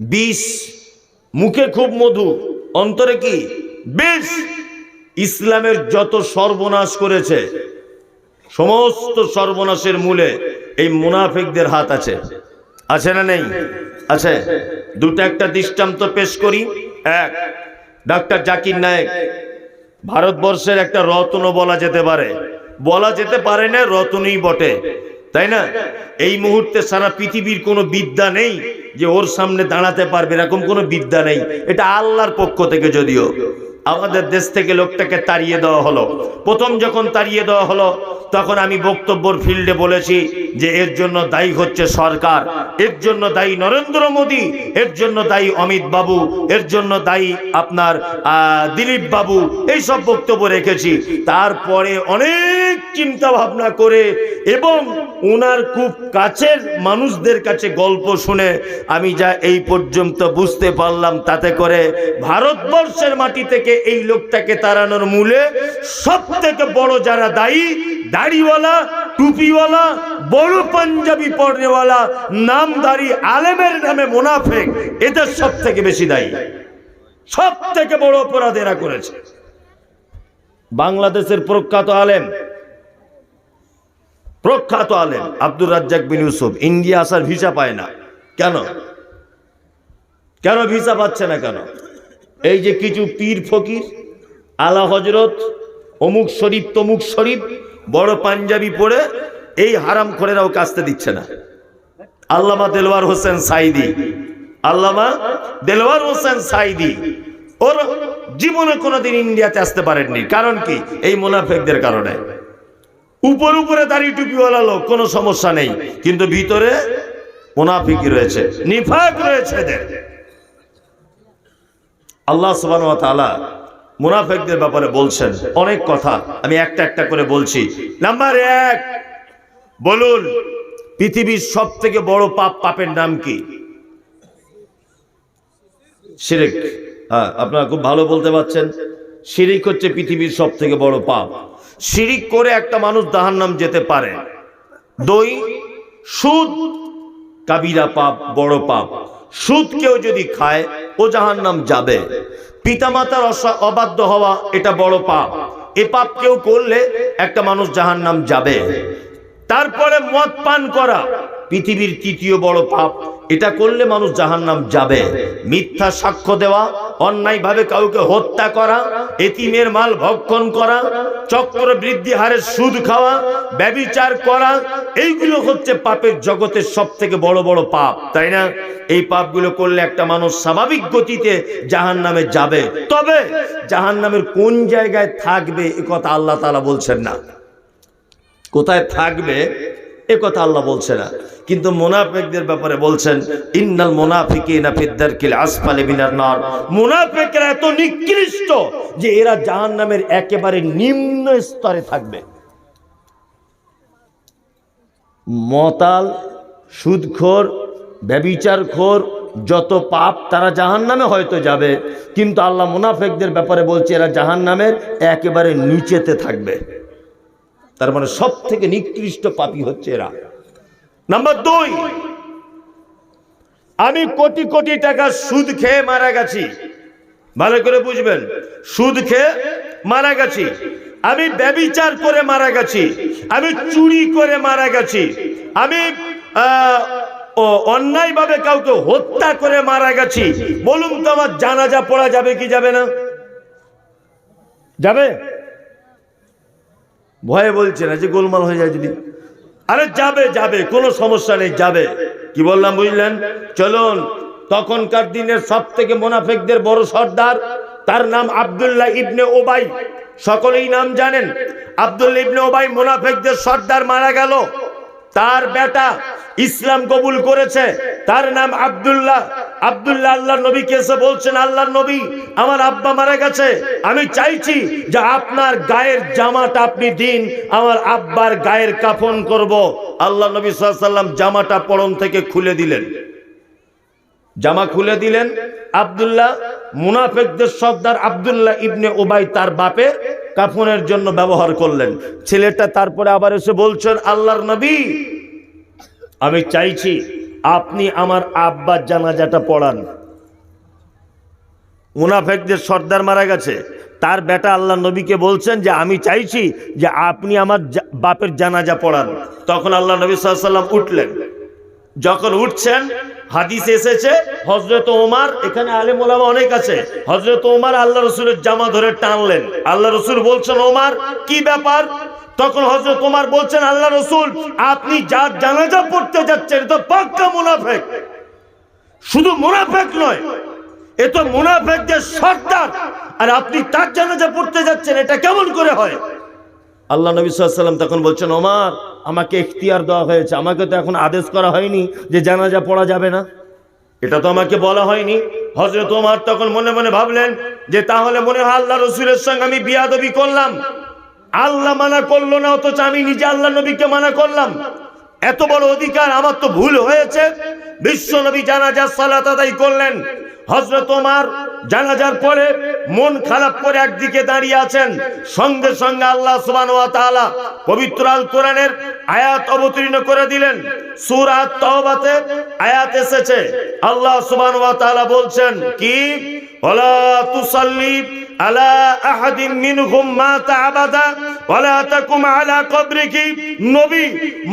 বিষ, মুখে খুব মধু, অন্তরে কি? বিষ। ইসলামের যত সর্বনাশ করেছে, সমস্ত সর্বনাশের মূলে এই মুনাফিকদের হাত আছে। আছে না নেই? আছে। দুটো একটা দৃষ্টান্ত পেশ করি। এক, ডাক্তার জাকির নায়েক, ভারতবর্ষের একটা রত্ন বলা যেতে পারে। বলা যেতে পারে না, রত্নই বটে। তাই না? এই মুহূর্তে সারা পৃথিবীর কোনো বিদ্যা নেই যে ওর সামনে দাঁড়াতে পারবে, এরকম কোনো বিদ্যা নেই। এটা আল্লাহর পক্ষ থেকে যদিও। আমাদের দেশ থেকে লোকটাকে তাড়িয়ে দেওয়া হলো। প্রথম যখন তাড়িয়ে দেওয়া হলো, তখন আমি বক্তব্যর ফিল্ডে বলেছি যে এর জন্য দায়ী হচ্ছে সরকার, এর জন্য দায়ী নরেন্দ্র মোদী, এর জন্য দায়ী অমিত বাবু, এর জন্য দায়ী আপনার দিলীপ বাবু, এই সব বক্তব্য রেখেছি। তারপরে অনেক চিন্তা ভাবনা করে এবং ওনার খুব কাছের মানুষদের কাছে গল্প শুনে আমি যা এই পর্যন্ত বুঝতে পারলাম, তাতে করে ভারতবর্ষের মাটি থেকে এই লোকটাকে তাড়ানোর মূলে সব থেকে বড় যারা দায়ী, দাড়িওয়ালা, টুপিওয়ালা, বড় পাঞ্জাবি পড়নেওয়ালা নামদারি আলেমের নামে মোনাফেক, এদের সব থেকে বেশি দায়ী। সব থেকে বড় অপরাধ এরা করেছে। বাংলাদেশের প্রখ্যাত আলেম প্রখ্যাত আলেম আব্দুর রাজ্জাক বিন ইউসুফ, ইন্ডিয়া আসার ভিসা পায় না। কেন? কেন ভিসা পাচ্ছে না কেন? এই যে কিছু পীর ফকির, আলা হজরত অমুক শরীফ তমুক শরীফ, বড় পাঞ্জাবি পরে এই হারাম খোরেরাও কাছতে দিচ্ছে না। আল্লামা দেলোয়ার হোসেন সাইদি আল্লামা দেলোয়ার হোসেন সাইদি ওর জীবনে কোনোদিন ইন্ডিয়াতে আসতে পারেননি। কারণ কি? এই মুনাফেকদের কারণে। উপর উপরে দাড়ি টুপিওয়ালা লোক, কোনো সমস্যা নেই। কিন্তু ভিতরে মুনাফিকি রয়েছে, নিফাক রয়েছে এদের। আল্লাহ সুবান তাআলা মুনাফেকদের ব্যাপারে বলছেন। অনেক কথা আমি একটা একটা করে বলছি। নাম্বার এক, বলুন, পৃথিবীর সব থেকে বড় পাপ পাপের নাম কি? শিরিক। হ্যাঁ আপনারা খুব ভালো বলতে পারছেন। শিরিক হচ্ছে পৃথিবীর সব থেকে বড় পাপ। শিরিক করে একটা মানুষ দাহার নাম যেতে পারে। দই, সুদ, কাবিরা পাপ, বড় পাপ। সুদ কেউ যদি খায় ও জাহান নাম যাবে। পিতামাতার অবাধ্য হওয়া এটা বড় পাপ। এ পাপ কেউ করলে একটা মানুষ জাহান নাম যাবে। তারপরে মদ পান করা পৃথিবীর তৃতীয় বড় পাপ। এটা করলে মানুষ জাহান নাম যাবে। মিথ্যা সাক্ষ্য দেওয়া অন্যায়ভাবে কাউকে হত্যা করা, এতিমের মাল ভক্ষণ করা চক্র বৃদ্ধি হারে সুদ খাওয়া, ব্যবিচার করা, এইগুলো হচ্ছে পাপের জগতের সব থেকে বড় বড় পাপ, তাই না? এই পাপগুলো করলে একটা মানুষ স্বাভাবিক গতিতে জাহান নামে যাবে। তবে জাহান নামের কোন জায়গায় থাকবে এ কথা আল্লাহ তালা বলছেন না। কোথায় থাকবে? এ কথা আল্লাহ বলছে না। কিন্তু মোনাফেকদের ব্যাপারে বলছেন, ইন্নাল মোনাফিকিনা ফিদ্দারকিল আসফালে মিনার নার। মোনাফেকরা এত নিকৃষ্ট যে এরা জাহান্নামের একেবারে নিম্ন স্তরে থাকবে। মতাল, সুদখোর, ব্যবিচারখোর, যত পাপ তারা জাহান্নামে হয়তো যাবে। কিন্তু আল্লাহ মুনাফেকদের ব্যাপারে বলছে, এরা জাহান্নামের একেবারে নিচেতে থাকবে। তার মানে সব থেকে নিকৃষ্ট পাপী হচ্ছে এরা। নাম্বার দুই, আমি কোটি কোটি টাকা সুদ খেয়ে মারা গেছি। ভালো করে বুঝবেন, সুদ খেয়ে মারা গেছি। আমি ব্যবিচার করে মারা গেছি। আমি চুরি করে মারা গেছি। আমি অন্যায়ভাবে কাউকে হত্যা করে মারা গেছি। বলুন তো আমার জানাজা পড়া যাবে কি যাবে না? যাবে? ভয়ে বলছে না যে গোলমাল হয়ে যায় যদি। আরে যাবে যাবে, কোনো সমস্যা নেই, যাবে। কি বললাম বুঝলেন? চলুন, তখনকার দিনের সব থেকে মোনাফেকদের বড় সর্দার, তার নাম আবদুল্লাহ ইবনে ওবাই। সকলেই নাম জানেন। আবদুল্লা ইবনে ওবাই মোনাফেকদের সর্দার মারা গেল। তার বেটা ইসলাম কবুল করেছে। তার নাম আব্দুল্লাহ। আব্দুল্লাহ আল্লাহ নবীকে এসে বলছেন আল্লাহ নবী, আমার আব্বা মারা গেছে। আমি চাইছি যে আপনার গায়ের জামাটা আপনি দিন, আমার আব্বার গায়ের কাফন করব। আল্লাহ নবী সাল্লাম জামাটা পরন থেকে খুলে দিলেন। জামা খুলে দিলেন। আব্দুল্লাহ মুনাফেকদের সর্দার আব্দুল্লাহ ইবনে ওবাই তার বাপের কাফনের জন্য ব্যবহার করলেন। ছেলেটা তারপরে আবার এসে বলছেন, আল্লাহর নবী, আমি চাইছি আপনি আমার আব্বার জানাজাটা পড়ান। মুনাফেকদের সর্দার মারা গেছে। তার বেটা আল্লাহ নবীকে বলছেন যে, আমি চাইছি যে আপনি আমার বাপের জানাজা পড়ান। তখন আল্লাহ নবী সাল্লাম উঠলেন। যখন উঠছেন হাদিস এসেছে হজরত ওমার, এখানে আলেম ওলামা অনেক আছে। হজরত ওমার আল্লাহ রসুলের জামা ধরে টানলেন। আল্লাহ রসুল বলছেন, ওমার, কি ব্যাপার? তখন হজরত ওমার বলছেন, আল্লাহ রসুল, আপনি যার জানাজা পড়তে যাচ্ছেন তো পাক্কা মুনাফেক। শুধু মুনাফেক নয়, এ তো মুনাফেকদের সর্দার। আর আপনি তার জানাজা পড়তে যাচ্ছেন, এটা কেমন করে হয়? আল্লাহ নবী সাল্লাম তখন বলছেন, ওমার, আমাকে এখতিয়ার দেওয়া হয়েছে। আমাকে তো এখন আদেশ করা হয়নি যে জানাজা পড়া যাবে না। এটা তো আমাকে বলা হয়নি। হজরত ওমার তখন মনে মনে ভাবলেন যে, তাহলে মনে হয় আল্লাহ রসুলের সঙ্গে আমি বিয়াদবি করলাম। আল্লাহ মানা করল না, অথচ আমি নিজে আল্লাহ নবীকে মানা করলাম। এত বড় অধিকার, আমার তো ভুল হয়েছে। বিশ্ব নবী জানাজার সালাত আদায় করলেন। হজরত ওমার জানাজার পরে মন খারাপ করে একদিকে দাঁড়িয়ে আছেন, সঙ্গে সঙ্গে আল্লাহ সুবান পবিত্র আল কোরআনের আয়াত অবতীর্ণ করে দিলেন। সুরাত আয়াত এসেছে। আল্লাহ সুবান বলছেন, কি? ওয়ালা তুসাল্লি আলা আহাদিন মিনহুম মাতা আবাদা ওয়ালা তাকুম আলা কবরিকি নবী,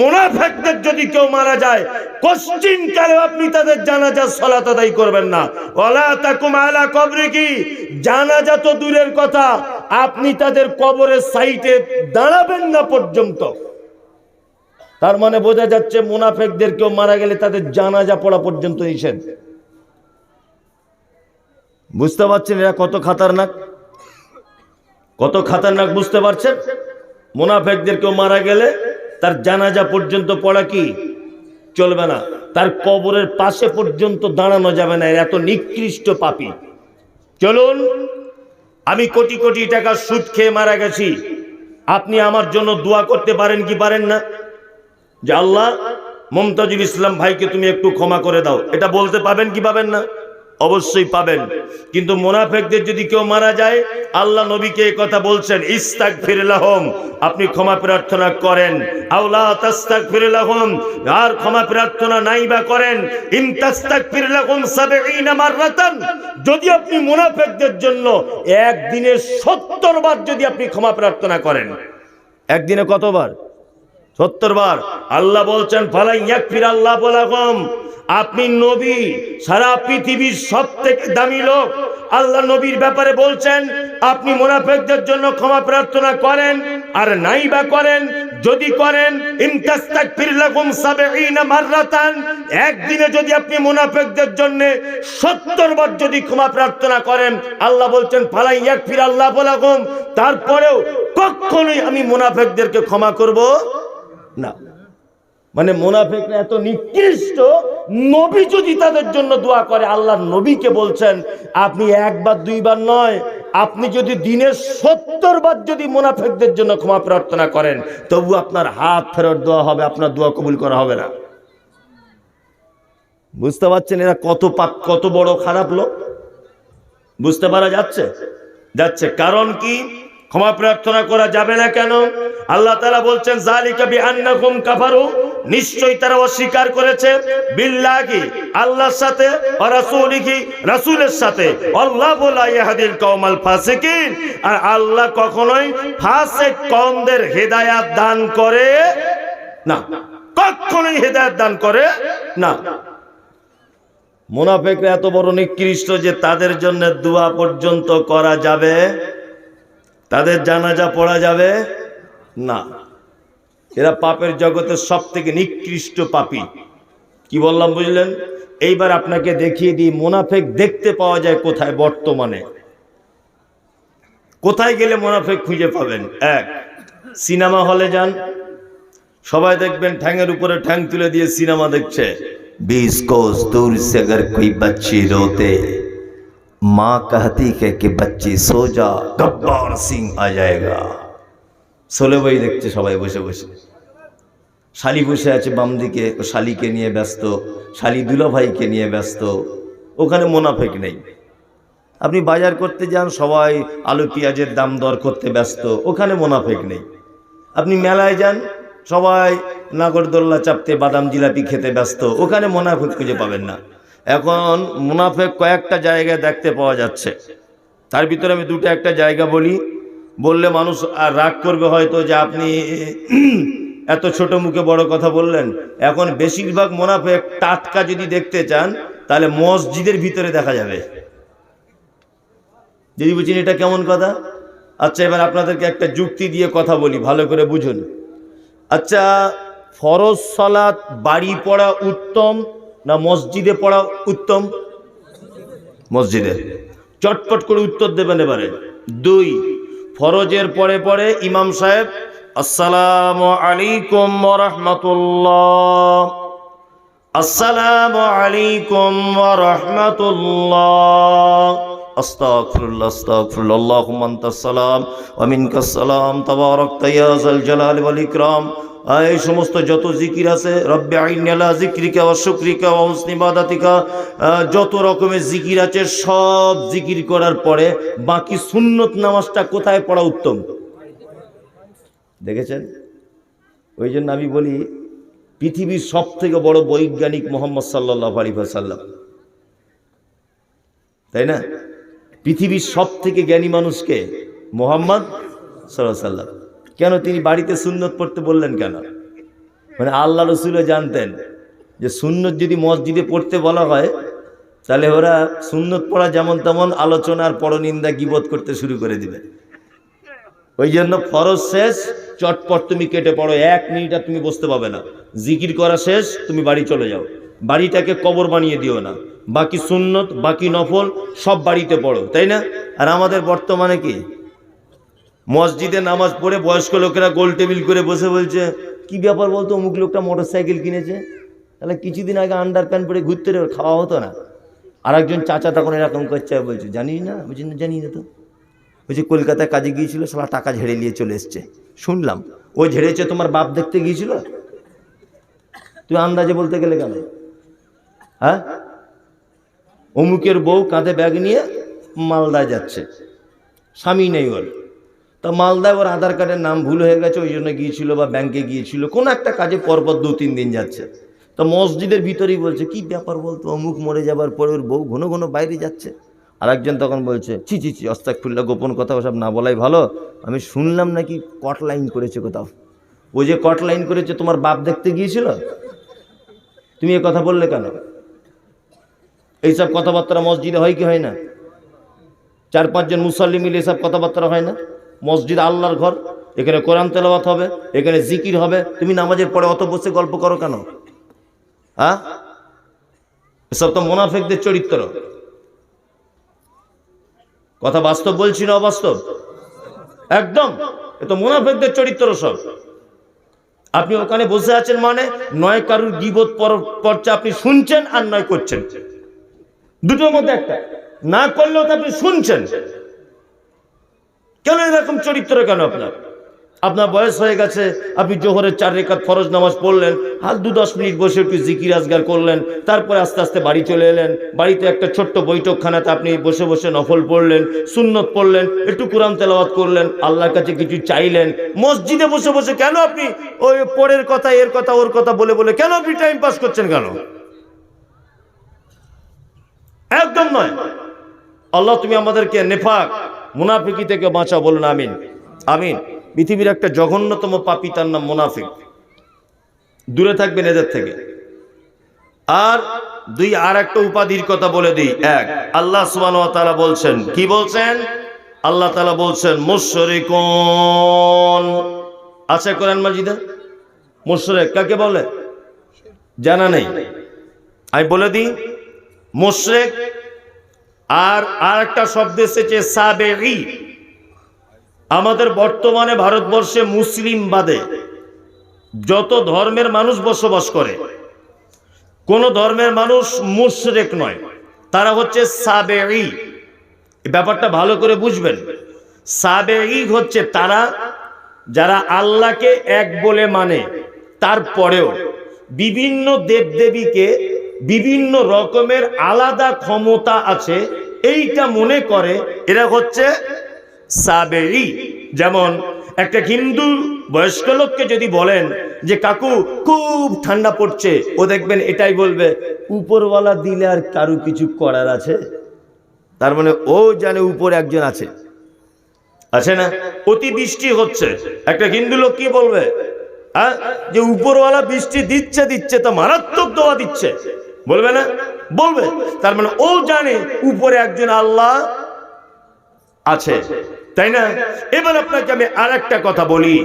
মুনাফিকদের যদি কেউ মারা যায়, কোশ্চিন কালে আপনি তাদের জানাজার সালাত আদায় করবেন না। ওয়ালা তাকুম আলা কবরিকি জানাজা তো দূরের কথা, আপনি তাদের কবরের সাইটে দাঁড়াবেন না পর্যন্ত। তার মানে বোঝা যাচ্ছে মুনাফেকদের কেউ মারা গেলে তাদের জানাজা পড়া পর্যন্ত নিষেধ। বুঝতে পারছেন এরা কত খাতারনাক? কত খাতারনাক বুঝতে পারছেন? মুনাফেকদের কেউ মারা গেলে তার জানাজা পর্যন্ত পড়া কি? চলবে না। তার কবরের পাশে পর্যন্ত দাঁড়ানো যাবে না। এত নিকৃষ্ট পাপী। চলুন, আমি কোটি কোটি টাকা সুদ খেয়ে মারা গেছি। আপনি আমার জন্য দোয়া করতে পারেন কি পারেন না? যে আল্লাহ, মমতাজুল ইসলাম ভাইকে তুমি একটু ক্ষমা করে দাও। এটা বলতে পাবেন কি পাবেন না? অবশ্যই পাবেন। কিন্তু মোনাফেকদের যদি কেউ মারা যায়, আল্লাহ নবীকে কথা বলছেন ইস্তাক ফিরলাহম আপনি ক্ষমা প্রার্থনা করেন। আউলা তাস্তাক ফিরলাহম আর ক্ষমা প্রার্থনা নাই বা করেন। ইন তাস্তাক ফিরলাহম সাবেঈনা মাররাতান, যদি আপনি মোনাফেকদের জন্য একদিনে 70 বার যদি আপনি ক্ষমা প্রার্থনা করেন। একদিনে কতবার? সত্তর বার। আল্লাহ বলছেন ফালাই ইয়াকফির আল্লাহ বলাগম আপনি নবী, সারা পৃথিবীর সব থেকে দামি লোক। আল্লাহ নবীর ব্যাপারে বলছেন, আপনি মোনাফেকদের জন্য ক্ষমা প্রার্থনা করেন, আর নাই বা করেন, যদি করেন একদিনে যদি আপনি মুনাফিকদের জন্য 70 বার যদি ক্ষমা প্রার্থনা করেন, আল্লাহ বলছেন, ফালাই এক ফির আল্লাহ বলাকুম তারপরেও কখনোই আমি মুনাফিকদেরকে ক্ষমা করব না। মানে মোনাফেকরা এত নিকৃষ্ট, নবী যদি তাদের জন্য দোয়া করে, আল্লাহ নবীকে বলছেন, আপনি একবার, দুইবার নয়, আপনি যদি দিনের সত্তর বার যদি মোনাফেকদের জন্য ক্ষমা প্রার্থনা করেন, তবু আপনার হাত ফেরত দেওয়া হবে, আপনার দোয়া কবুল করা হবে না। বুঝতে পারছেন এরা কত পাপ, কত বড় খারাপ লোক? বুঝতে পারা যাচ্ছে? যাচ্ছে। কারণ কি? ক্ষমা প্রার্থনা করা যাবে না কেন? আল্লাহ তাআলা বলছেন জালিকা বিআন্নাকুম কাফারু। নিশ্চয়ই তারা অস্বীকার করেছে। বিল্লাহি, আল্লাহর সাথে রাসূলিহি, রাসূলের সাথে। আল্লাহু লা ইয়াহদিল কওমাল ফাসিকিন। আর আল্লাহ কখনোই ফাসিক কওমদের হেদায়াত দান করে না। কখনোই হেদায়াত দান করে না। মুনাফেকরা এত বড় নিকৃষ্ট যে তাদের জন্য দোয়া পর্যন্ত করা যাবে তাদের জানাজা পড়া যাবে? না। এরা পাপের জগতের সব থেকে নিকৃষ্ট পাপি। কি বললাম বুঝলেন? এইবার আপনাকে দেখিয়ে দিই, মোনাফেক দেখতে পাওয়া যায় কোথায় বর্তমানে। কোথায় গেলে মোনাফেক খুঁজে পাবেন? এক, সিনেমা হলে যান। সবাই দেখবেন ঠ্যাঙের উপরে ঠ্যাং তুলে দিয়ে সিনেমা দেখছে। বিশ কোষ দূর সেগার কই বাচ্চি রোতে। माँ कहती है कि बच्ची सो जा गब्बर सिंह आ जाएगा সোলে বই দেখছে সবাই বসে বসে শালি বসে আছে বাম দিকে ও শালিকে নিয়ে ব্যস্ত শালি দুলা ভাইকে নিয়ে ব্যস্ত ওখানে মোনাফেক নেই আপনি বাজার করতে যান সবাই আলু পেঁয়াজের দাম দর করতে ব্যস্ত ওখানে মোনাফেক নেই আপনি মেলায় যান সবাই নাগরদোল্লা চাপতে বাদাম জিলাপি খেতে ব্যস্ত ওখানে মোনাফেক খুঁজে পাবেন না এখন মুনাফেক কয়েকটা জায়গায় দেখতে পাওয়া যাচ্ছে। তার ভিতরে আমি দুটো একটা জায়গা বলি। বললে মানুষ আর রাগ করবে হয়তো যে আপনি এত ছোট মুখে বড় কথা বললেন। এখন বেশিরভাগ মোনাফেক টাটকা যদি দেখতে চান, তাহলে মসজিদের ভিতরে দেখা যাবে। যদি বুঝছেন এটা কেমন কথা? আচ্ছা এবার আপনাদেরকে একটা যুক্তি দিয়ে কথা বলি, ভালো করে বুঝুন। আচ্ছা ফরজ সালাত বাড়ি পড়া উত্তম না মসজিদে পড়া উত্তম? মসজিদে। চটপট করে উত্তর দেবেন এবারে। দুই, ফরজের পরে পরে ইমাম সাহেব, আসসালাম আলাইকুম রহমতুল্লাহ আসসালাম আলাইকুম রহমতুল্লাহ আস্তাগফিরুল্লাহ আস্তাগফিরুল্লাহ। আল্লাহুম্মা আনতাস সালাম, ওয়া মিনকাস সালাম। তাবারাকতা ইকরাম। এই সমস্ত যত জিকির আছে রব্বে আইনি আলা জিক্রিকা ওয়া শুকরিকা ওয়া হুসনি ইবাদাতিকা আহ, যত রকমের জিকির আছে সব জিকির করার পরে বাকি সুন্নত নামাজটা কোথায় পড়া উত্তম? দেখেছেন? ওই জন্য আমি বলি পৃথিবীর সব থেকে বড় বৈজ্ঞানিক মোহাম্মদ সাল্লাহ আলী সাল্লাম তাই না? পৃথিবীর সব থেকে জ্ঞানী মানুষকে মোহাম্মদ সাল্লাহ সাল্লাম কেন তিনি বাড়িতে সুন্নত পড়তে বললেন কেন? মানে আল্লাহ রসুলও জানতেন যে সুন্নত যদি মসজিদে পড়তে বলা হয়, তাহলে ওরা সুন্নত পড়া যেমন তেমন আলোচনার পরনিন্দা গিবত করতে শুরু করে দিবে। ওই জন্য ফরজ শেষ, চটপট তুমি কেটে পড়ো, এক মিনিট আর তুমি বসতে পাবে না। জিকির করা শেষ, তুমি বাড়ি চলে যাও। বাড়িটাকে কবর বানিয়ে দিও না। বাকি সুন্নত, বাকি নফল সব বাড়িতে পড়ো, তাই না? আর আমাদের বর্তমানে কি? মসজিদে নামাজ পড়ে বয়স্ক লোকেরা গোল টেবিল করে বসে বলছে, কি ব্যাপার বলতো, অমুক লোকটা মোটর সাইকেল কিনেছে? তাহলে কিছুদিন আগে আন্ডার প্যান্ট পরে ঘুরতে খাওয়া হতো না। আর একজন চাচা তখন এরকম করছে, বলছে, জানিস না? বলছি, না, জানি না তো। বলছি, কলকাতায় কাজে গিয়েছিল সালা টাকা ঝেড়ে নিয়ে চলে এসছে। শুনলাম, ও ঝেড়েছে, তোমার বাপ দেখতে গিয়েছিল? তুই আন্দাজে বলতে গেলে কেন? হ্যাঁ? অমুকের বউ কাঁধে ব্যাগ নিয়ে মালদায় যাচ্ছে। স্বামী নেই ওর। তা মালদায় ওর আধার কার্ডের নাম ভুল হয়ে গেছে, ওই জন্য গিয়েছিল বা ব্যাংকে গিয়েছিল। কোনো একটা কাজে পরপর দু, তিন দিন যাচ্ছে। তো মসজিদের ভিতরেই বলছে, কি ব্যাপার বলতো? অমুক মরে যাবার পরে ওর বউ ঘন ঘন বাইরে যাচ্ছে। আর একজন তখন বলছে, ছি ছি ছি অস্তাক ফুল্লা গোপন কথা, ওসব না বলাই ভালো। আমি শুনলাম নাকি কট লাইন করেছে কোথাও। ও যে কট লাইন করেছে, তোমার বাপ দেখতে গিয়েছিল? তুমি এ কথা বললে কেন? এইসব কথাবার্তা মসজিদে হয় কি হয় না? চার পাঁচজন মুসল্লি মিলে এসব কথাবার্তা হয় না? মসজিদ আল্লাহর ঘর, এখানে কোরআন তেলাওয়াত হবে, এখানে জিকির হবে। তুমি নামাজের পরে অত বসে গল্প করো কেন? হ্যাঁ? এসব তো মোনাফেকদের চরিত্র। কথা বাস্তব বলছি না অবাস্তব? একদম। এ তো মোনাফেকদের চরিত্র সব। আপনি ওখানে বসে আছেন মানে নয় কারুর গিবত পর্চা আপনি শুনছেন আর নয় করছেন। দুটোর মধ্যে একটা। না করলেও তো আপনি শুনছেন। কেন এরকম চরিত্র কেন আপনার? আপনার বয়স হয়ে গেছে, আপনি জোহরের চার রেখাত ফরজ নামাজ পড়লেন হাল দু দশ মিনিট বসে একটু জিকির আজগার করলেন, তারপরে আস্তে আস্তে বাড়ি চলে এলেন, বাড়িতে একটা ছোট্ট বৈঠকখানাতে আপনি বসে বসে নফল পড়লেন, সুন্নত পড়লেন, একটু কোরআন তেলাওয়াত করলেন, আল্লাহর কাছে কিছু চাইলেন, মসজিদে বসে বসে কেন আপনি ওই পরের কথা, এর কথা, ওর কথা বলে বলে কেন আপনি টাইম পাস করছেন কেন? একদম নয়। আল্লাহ, তুমি আমাদেরকে নেফাক মুনাফিকি থেকে বাঁচাও, বলুন আমিন। আমিন। পৃথিবীর একটা জঘন্যতম পাপি, তার নাম মুনাফিক। দূরে থাকবেন এদের থেকে। আর দুই আর একটা উপাধির কথা বলে দিই। এক, আল্লাহ সুবান তালা বলছেন, কি বলছেন? আল্লাহ তালা বলছেন, মুশরিকুন। আছে কোরআন মাজিদে? মুশরিক, কাকে বলে? জানা নেই। আমি বলে দিই, মুশরিক আর আর একটা শব্দ এসেছে সাবেগি। আমাদের বর্তমানে ভারতবর্ষে মুসলিম বাদে যত ধর্মের মানুষ বসবাস করে, কোন ধর্মের মানুষ মুশরেক নয়, তারা হচ্ছে সাবেগি। ব্যাপারটা ভালো করে বুঝবেন। সাবেগি হচ্ছে তারা যারা আল্লাহকে এক বলে মানে। তারপরেও বিভিন্ন দেবদেবীকে বিভিন্ন রকমের আলাদা ক্ষমতা আছে। এইটা মনে করে, এরা হচ্ছে সাবেরি। যেমন, একটা হিন্দু বয়স্ক লোককে যদি বলেন যে, কাকু, খুব ঠান্ডা পড়ছে। ও দেখবেন এটাই বলবে, উপরওয়ালা দিলে আর কারু কিছু করার আছে? তার মানে ও জানে উপরে একজন আছে। আছে না? অতি বৃষ্টি হচ্ছে। একটা হিন্দু লোক কি বলবে? হ্যাঁ? যে, উপরওয়ালা বৃষ্টি দিচ্ছে দিচ্ছে, তা মারাত্মক দোয়া দিচ্ছে। বলবে না? বলবে। তার মানে ও জানে উপরে একজন আল্লাহ আছে। তাই না? এবার আপনাকে আমি আর একটা কথা বলি।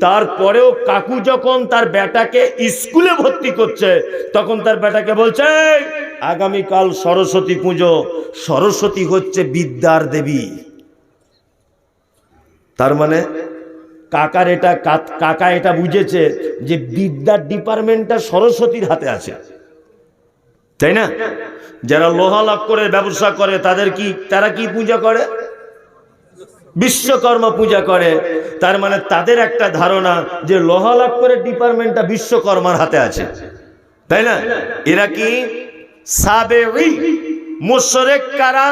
তারপরেও কাকু যখন তার বেটাকে স্কুলে ভর্তি করছে তখন তার বেটাকে বলছে "এই, আগামীকাল সরস্বতী পুজো। সরস্বতী হচ্ছে বিদ্যার দেবী। তার মানে কাকার এটা কাকা এটা বুঝেছে যে বিদ্যার ডিপার্টমেন্টটা সরস্বতীর হাতে আছে। তাই না? যারা লোহা লাভ করে, ব্যবসা করে, তাদের কি, তারা কি পূজা করে? বিশ্বকর্মা পূজা করে। তার মানে তাদের একটা ধারণা যে লোহা লাভ করে ডিপার্টমেন্টটা বিশ্বকর্মার হাতে আছে। তাই না? এরা কি? সাবে মুশরেক কারা?